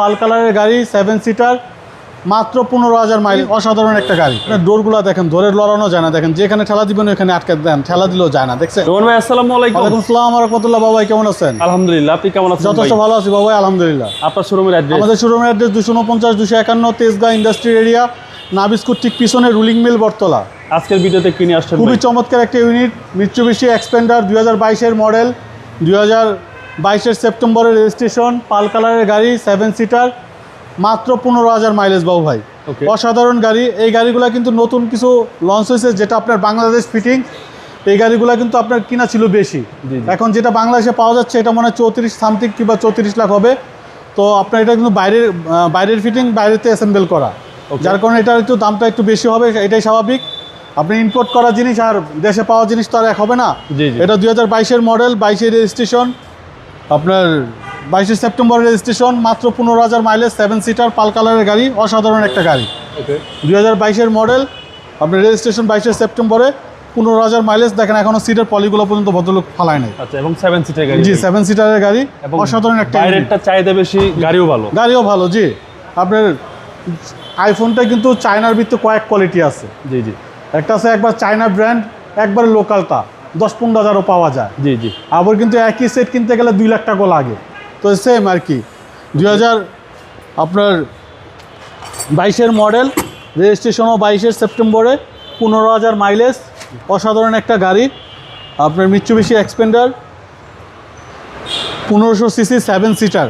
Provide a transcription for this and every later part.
পাল কালারের গাড়ি seven seater মাত্র পনেরো হাজার মাইল অসাধারণ একটা গাড়ি। ডোরগুলো দেখেন ধরে লড়ানো যায় না। দেখেন যেখানে ঠেলা দিবেন ওখানে আটকে দেন ঠেলা দিলেও যায় না দেখছেন? রোহন ভাই আসসালামু আলাইকুম। ওয়ালাইকুম আসসালাম রহমতুল্লাহ বাবাই কেমন আছেন? আলহামদুলিল্লাহ আপনি কেমন আছেন যথেষ্ট ভালো আছি বাবাই আলহামদুলিল্লাহ। আপনার শোরুমের অ্যাড্রেস আমাদের শোরুমের অ্যাড্রেস দুশো উনপঞ্চাশ দুশো একান্ন তেজগাঁ ইন্ডাস্ট্রি এরিয়া নাবিস্কুট ঠিক পিছনে রুলিং মিল বটতলা। আজকের ভিডিওতে কিনে আসছেন খুবই চমৎকার একটা ইউনিট মিৎসুবিশি এক্সপেন্ডার দুই হাজার বাইশের মডেল দুই হাজার বাইশের সেপ্টেম্বরের রেজিস্ট্রেশন পাল কালারের গাড়ি সেভেন সিটার মাত্র পনেরো হাজার মাইলেজ বাবু ভাই। অসাধারণ গাড়ি। এই গাড়িগুলো কিন্তু নতুন কিছু লঞ্চ হয়েছে যেটা আপনার বাংলাদেশ ফিটিং এই গাড়িগুলো কিন্তু আপনার কিনা ছিল বেশি। এখন যেটা বাংলাদেশে পাওয়া যাচ্ছে এটা মনে হয় চৌত্রিশ সামথিং কিংবা চৌত্রিশ লাখ হবে। তো আপনার এটা কিন্তু বাইরের বাইরের ফিটিং বাইরেতে অ্যাসেম্বল করা। যার কারণে এটার একটু দামটা একটু বেশি হবে এটাই স্বাভাবিক। আপনি ইম্পোর্ট করা জিনিস আর দেশে পাওয়া জিনিস তো আর এক হবে না। এটা দুই হাজার বাইশের মডেল বাইশের রেজিস্ট্রেশন আপনার বাইশে সেপ্টেম্বর রেজিস্ট্রেশন মাত্র পনেরো হাজার মাইলেজ সেভেন সিটার পাল কালারের গাড়ি অসাধারণ একটা গাড়ি. দুই হাজার বাইশের মডেল আপনার রেজিস্ট্রেশন বাইশে সেপ্টেম্বরে পনেরো হাজার মাইলেজ দেখেন এখনও সিটের পলিগুলো পর্যন্ত ভদ্রলোক ফালায় নাই। আচ্ছা এবং সেভেন সিটের গাড়ি জি সেভেন সিটারের গাড়ি অসাধারণ একটা unit। চাহিদা বেশি গাড়িও ভালো। গাড়িও ভালো জি। আপনার আইফোনটা কিন্তু চায়নার ভিত্তি কয়েক কোয়ালিটি আছে। জি জি। একটা আছে একবার চায়না ব্র্যান্ড একবার লোকালটা দশ পনেরো হাজারও পাওয়া যায়। জি জি। আবার কিন্তু একই সেট কিনতে গেলে দুই লাখ টাকা লাগে। তো সেম আর কি। দুই হাজার আপনার বাইশের মডেল রেজিস্ট্রেশনও বাইশের সেপ্টেম্বরে পনেরো হাজার মাইলেজ অসাধারণ একটা গাড়ি। আপনার মিচ্ছুবিশি এক্সপেন্ডার পনেরোশো সিসি সেভেন সিটার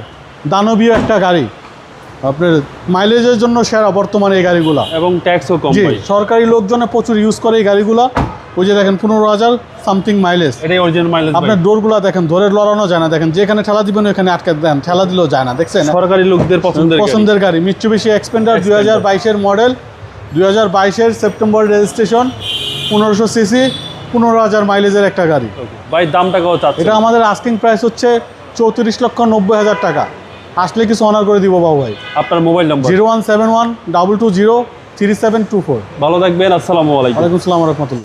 দানবীয় একটা গাড়ি। আপনার মাইলেজের জন্য সেরা বর্তমানে এই গাড়িগুলা। এবং ট্যাক্সও কম সরকারি লোকজনে প্রচুর ইউজ করে এই গাড়িগুলা। ওই যে দেখেন পনেরো হাজার সামথিং মাইলেজ এটাই অরিজিনাল মাইলেজ আপনার ডোরগুলো দেখেন ধরে লড়ানো যায় না। দেখেন যেখানে ঠেলা দিবেন ওখানে আটকে দেন। ঠেলা দিলেও যায় না দেখছেন? সরকারি লোকদের পছন্দের। পছন্দের গাড়ি। মিচ্ছুবিশি এক্সপেন্ডার দুই হাজার বাইশের মডেল দুই হাজার বাইশের সেপ্টেম্বর রেজিস্ট্রেশন পনেরোশো সিসি পনেরো হাজার মাইলেজের একটা গাড়ি. ভাই দামটা কত এটা আমাদের আস্কিং প্রাইস হচ্ছে চৌত্রিশ লক্ষ নব্বই হাজার টাকা। আসলে কিছু অনার করে দিব বাবু ভাই। আপনার mobile number zero one seven one double two zero three seven two four. ভালো থাকবেন আসসালামু আলাইকুম। ওয়ালাইকুম সালাম রহমতুল্লাহ।